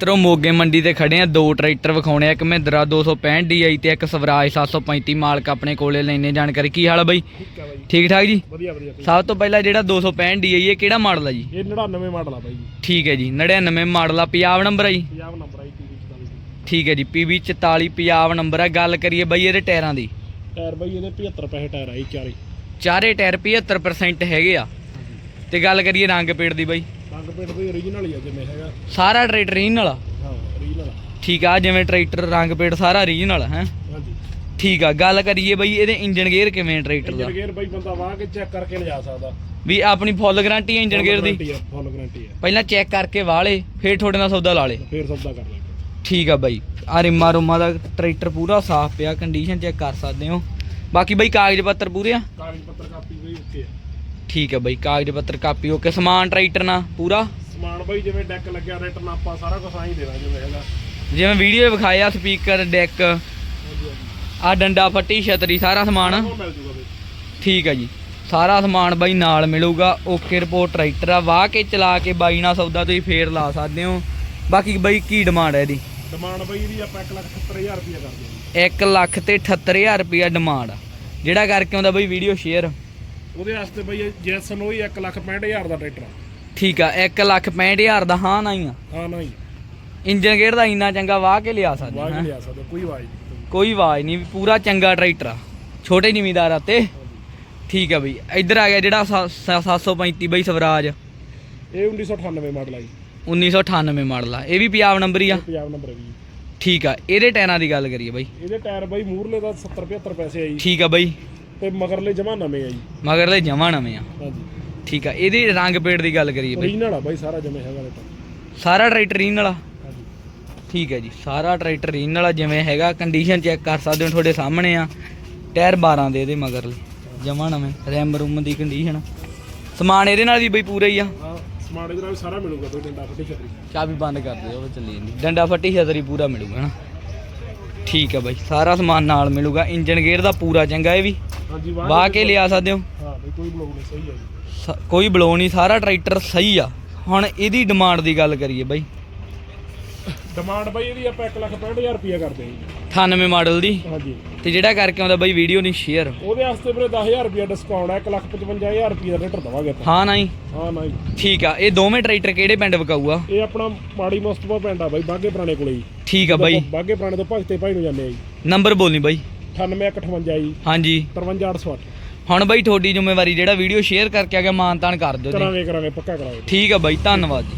ਤਰੋ ਮੋਗੇ ਮੰਡੀ ਤੇ ਖੜੇ ਆ ਦੋ ਟਰੈਕਟਰ ਵਿਖਾਉਣੇ ਆ ਇੱਕ ਮਹਿੰਦਰਾ 265 DI ਤੇ ਇੱਕ ਸਵਰਾਜ 735 ਮਾਲਕ ਆਪਣੇ ਕੋਲੇ ਲੈਣੇ ਜਾਣਕਾਰੀ ਕੀ ਹਾਲ ਆ ਬਾਈ? ਠੀਕ ਠੀਕ ਜੀ? ਵਧੀਆ। ਸਭ ਤੋਂ ਪਹਿਲਾਂ ਜਿਹੜਾ 265 DI ਇਹ ਕਿਹੜਾ ਮਾਡਲ ਆ ਜੀ? ਇਹ 99 ਮਾਡਲ ਆ ਬਾਈ ਜੀ। ਠੀਕ ਹੈ ਜੀ 99 ਮਾਡਲ ਆ। ਪੰਜਾਬ ਨੰਬਰ ਆ ਜੀ? ਪੰਜਾਬ ਨੰਬਰ 44 ਦੀ। ਠੀਕ ਹੈ ਜੀ PB 44 ਪੰਜਾਬ ਨੰਬਰ ਆ। ਗੱਲ ਕਰੀਏ ਬਾਈ ਇਹਦੇ ਟਾਇਰਾਂ ਦੀ। ਟਾਇਰ ਬਾਈ ਇਹਦੇ 75 ਪੈਸੇ ਟਾਇਰ ਆਈ ਚਾਰੇ। ਚਾਰੇ ਟਾਇਰ 75% ਹੈਗੇ ਆ। ਤੇ ਗੱਲ ਕਰੀਏ ਰੰਗ ਪੇੜ ਦੀ ਬਾਈ। ਪੇਂਟ ਹੀ ਆ ਜਿਵੇਂ ਹੈਗਾ। ਸਾਰਾ ਟਰੈਕਟਰ ਹਾਂ ਓਰੀਜਨਲ ਠੀਕ ਆ ਜਿਵੇਂ ਟਰੈਕਟਰ ਰੰਗ ਪੇੜ ਸਾਰਾ ਰੀਜਨਲ ਹੈ? ਹਾਂਜੀ। ਠੀਕ ਆ ਗੱਲ ਕਰੀਏ ਬਾਈ ਇਹਦੇ ਇੰਜਨ ਗੇਅਰ ਕਿਵੇਂ ਟਰੈਕਟਰ ਦਾ? ਇੰਜਨ ਗੇਅਰ ਬਾਈ ਬੰਦਾ ਵਾਹ ਕੇ ਚੈੱਕ ਕਰਕੇ ਲਿਜਾ ਸਕਦਾ। ਵੀ ਆਪਣੀ ਫੁੱਲ ਗਾਰੰਟੀ ਹੈ ਇੰਜਨ ਗੇਅਰ ਦੀ? ਫੁੱਲ ਗਾਰੰਟੀ ਆ। ਪਹਿਲਾਂ ਚੈੱਕ ਕਰਕੇ ਵਾਲੇ ਫਿਰ ਤੁਹਾਡੇ ਨਾਲ ਸੌਦਾ ਲਾ ਲੇ। ਫੇਰ ਸੌਦਾ ਕਰ ਲਾਂਗੇ। ਠੀਕ ਆ ਬਾਈ ਆ ਰਿਮਾ ਰੁਮਾ ਦਾ ਟਰੈਕਟਰ ਪੂਰਾ ਸਾਫ਼ ਪਿਆ ਕੰਡੀਸ਼ਨ ਚੈੱਕ ਕਰ ਸਕਦੇ ਹੋ। ਬਾਕੀ ਬਾਈ ਕਾਗਜ਼ ਪੱਤਰ ਪੂਰੇ ਆ? ਕਾਗਜ਼ ਪੱਤਰ ਕਾਪੀ ਬਈ ਓਕੇ ਆ। ਠੀਕ ਆ ਬਾਈ ਕਾਗਜ਼ ਪੱਤਰ ਕਾਪੀ ਓਕੇ ਸਮਾਨ ਟਰੈਕਟਰ ਨਾਲ ਪੂਰਾ? ਸਮਾਨ ਬਾਈ ਜਿਵੇਂ ਡੈਕ ਲੱਗਿਆ ਰਿਟਰਨ ਆਪਾਂ ਸਾਰਾ ਕੁਝ ਆਈ ਦੇਣਾ ਜਿਵੇਂ ਹੈਗਾ। ਜਿਵੇਂ ਵੀਡੀਓ ਵਿਖਾਇਆ ਸਪੀਕਰ ਡੈਕ ਆ ਡੰਡਾ ਫੱਟੀ ਛਤਰੀ ਸਾਰਾ ਸਮਾਨ। ਉਹ ਮਿਲ ਜੂਗਾ ਬਈ। ਠੀਕ ਆ ਜੀ। ਸਾਰਾ ਸਮਾਨ ਬਾਈ ਨਾਲ ਮਿਲੂਗਾ ਓਕੇ ਰਿਪੋਰਟ ਟਰੈਕਟਰ ਆ। ਵਾਹ ਕੇ ਚਲਾ ਕੇ ਬਾਈ ਨਾਲ ਸੌਦਾ ਤੁਸੀਂ ਫੇਰ ਲਾ ਸਕਦੇ ਹੋ। ਬਾਕੀ ਬਾਈ ਕੀ ਡਿਮਾਂਡ ਹੈ ਇਹਦੀ? ਡਿਮਾਂਡ ਬਾਈ ਇਹਦੀ ਆਪਾਂ 170000 ਰੁਪਏ ਕਰਦੇ ਹਾਂ। 1 ਲੱਖ ਤੇ 78000 ਰੁਪਿਆ ਡਿਮਾਂਡ ਜਿਹੜਾ ਕਰਕੇ ਆਉਂਦਾ ਬਾਈ ਵੀਡੀਓ ਸ਼ੇਅਰ ਉਹਦੇ ਵਾਸਤੇ ਬਾਈ ਜੈਸਨ ਉਹ ਹੀ 165000 ਦਾ ਟਰੈਕਟਰ ਆ। ਠੀਕ ਆ 1 ਲੱਖ 65000 ਦਾ ਹਾਂ ਨਹੀਂ ਆ। ਹਾਂ ਨਹੀਂ ਇੰਜਨ ਗੇਅਰ ਦਾ ਇੰਨਾ ਚੰਗਾ ਵਾਹ ਕੇ ਲਿਆ ਸਕਦੇ ਵਾਹ ਹਾਂ। ਕੇ ਲਿਆ ਸਕਦਾ ਕੋਈ ਆਵਾਜ਼ ਨਹੀਂ। ਕੋਈ ਆਵਾਜ਼ ਨਹੀਂ ਪੂਰਾ ਚੰਗਾ ਟਰੈਕਟਰ ਆ। ਛੋਟੇ ਜ਼ਿਮੀਦਾਰ ਆ ਤੇ। ਠੀਕ ਆ ਬਈ ਇੱਧਰ ਆ ਗਿਆ ਜਿਹੜਾ ਸਾ- ਸਾ- 735 ਬਈ ਸਵਰਾਜ। ਇਹ 1998 ਮਾਡਲ ਆ ਜੀ। 1998 ਮਾਡਲ ਆ ਇਹ ਵੀ ਪੰਜਾਬ ਨੰਬਰ ਹੀ ਆ। ਪੰਜਾਬ ਨੰਬਰ ਹੈ ਜੀ। ਠੀਕ ਆ ਇਹਦੇ ਟਾਇਰਾਂ ਦੀ ਗੱਲ ਕਰੀਏ ਬਈ। ਇਹਦੇ ਟਾਇਰ ਬਾਈ ਮੂਰਲੇ ਦਾ 70 75 ਪੈਸੇ ਆ ਜੀ। ਠੀਕ ਆ ਬਈ। ਤੇ ਮਗਰਲੇ ਜਮਾ ਨਵੇਂ ਆ ਜੀ। ਮਗਰਲੇ ਜਮਾਂ ਨਵੇਂ ਆ। ਹਾਂਜੀ। ਠੀਕ ਆ ਇਹਦੀ ਰੰਗ ਪੇੜ ਦੀ ਗੱਲ ਕਰੀਏ ਬਈ। ਓਰੀਜਨਲ ਆ ਬਾਈ ਸਾਰਾ ਜਿਵੇਂ ਹੈਗਾ ਰੇਟ ਸਾਰਾ ਟਰੈਕਟਰ ਰੀਨ ਵਾਲਾ ਹਾਂਜੀ। ਠੀਕ ਹੈ ਜੀ ਸਾਰਾ ਟਰੈਕਟਰ ਰੀਨ ਵਾਲਾ ਜਿਵੇਂ ਹੈਗਾ ਕੰਡੀਸ਼ਨ ਚੈੱਕ ਕਰ ਸਕਦੇ ਹੋ ਤੁਹਾਡੇ ਸਾਹਮਣੇ ਆ। ਟਾਇਰ 12 ਦੇ ਇਹਦੇ ਮਗਰਲੇ ਜਮਾਂ ਨਵੇਂ ਰੈਮ ਰੂਮ ਦੀ ਕੰਡੀਸ਼ਨ ਸਮਾਨ ਇਹਦੇ ਨਾਲ ਵੀ ਬਈ ਪੂਰਾ ਹੀ ਆ। ਹਾਂ ਇਹਦੇ ਨਾਲ ਵੀ ਸਾਰਾ ਮਿਲੂਗਾ ਦੋ ਡੰਡਾ ਫੱਟੀ ਛਤਰੀ। ਚਾਬੀ ਬੰਦ ਕਰ ਦਿਓ ਉਹ ਚੱਲੀ ਜਾਂਦੀ। ਡੰਡਾ ਫੱਟੀ ਛਤਰੀ ਪੂਰਾ ਮਿਲੂਗਾ ਨਾ। ਠੀਕ ਹੈ ਬਾਈ ਸਾਰਾ ਸਮਾਨ ਨਾਲ ਮਿਲੂਗਾ। ਇੰਜਨ ਗੇਅਰ ਦਾ ਪੂਰਾ ਚੰਗਾ ਇਹ ਵੀ। ਹਾਂਜੀ ਵਾਹ ਕੇ ਲਿਆ ਸਕਦੇ ਹੋ। ਹਾਂ ਬਈ ਕੋਈ ਬਲੌਗ ਨਹੀਂ ਸਹੀ ਹੈ ਜੀ। ਸ- ਕੋਈ ਬਲੋ ਨਹੀਂ ਸਾਰਾ ਟਰੈਕਟਰ ਸਹੀ ਆ। ਹੁਣ ਇਹਦੀ ਡਿਮਾਂਡ ਦੀ ਗੱਲ ਕਰੀਏ ਬਾਈ। ਡਿਮਾਂਡ ਬਾਈ ਇਹਦੀ ਆਪਾਂ 165000 ਰੁਪਏ ਕਰਦੇ ਹਾਂ ਜੀ। 98 ਮਾਡਲ ਦੀ। ਹਾਂਜੀ। ਤੇ ਜਿਹੜਾ ਕਰਕੇ ਆਉਂਦਾ ਬਾਈ ਵੀਡੀਓ ਨਹੀਂ ਸ਼ੇਅਰ ਉਹਦੇ ਵਾਸਤੇ ਵੀਰੇ 10000 ਰੁਪਏ ਡਿਸਕਾਊਂਟ ਹੈ 155000 ਰੁਪਏ ਦਾ ਰੇਟਰ ਦਵਾਂਗੇ ਆਪਾਂ। ਹਾਂ ਨਹੀਂ। ਹਾਂ ਨਾ ਜੀ ਠੀਕ ਆ ਇਹ ਦੋਵੇਂ ਟਰੈਕਟਰ ਕਿਹੜੇ ਪਿੰਡ ਵਿਕਾਊ ਆ ਇਹ ਆਪਣਾ ਮਾੜੀ ਮੁਸਤਫਾ ਪਿੰਡ ਆ ਬਾਈ ਬਾਗੇ ਪੁਰਾਣੇ ਕੋਲੇ ਜੀ। ਠੀਕ ਆ ਬਾਈ। ਬਾਗੇ ਪੁਰਾਣੇ ਤੋਂ ਭਗਤੇ ਭਾਈ ਨੂੰ ਜਾਂਦੇ ਆ ਜੀ। ਨੰਬਰ ਬੋਲਨੀ ਬਾਈ। 9858 ਜੀ ਹਾਂਜੀ 53808 ਹੁਣ ਬਾਈ ਤੁਹਾਡੀ ਜ਼ਿੰਮੇਵਾਰੀ ਜਿਹੜਾ ਵੀਡੀਓ ਸ਼ੇਅਰ ਕਰਕੇ ਆ ਗਿਆ ਮਾਨਤਾਨ ਕਰ ਦਿਓ ਜੀ। ਕਰਾਂਗੇ ਕਰਾਂਗੇ ਪੱਕਾ ਕਰਾਂਗੇ। ਠੀਕ ਆ ਬਾਈ ਧੰਨਵਾਦ ਜੀ।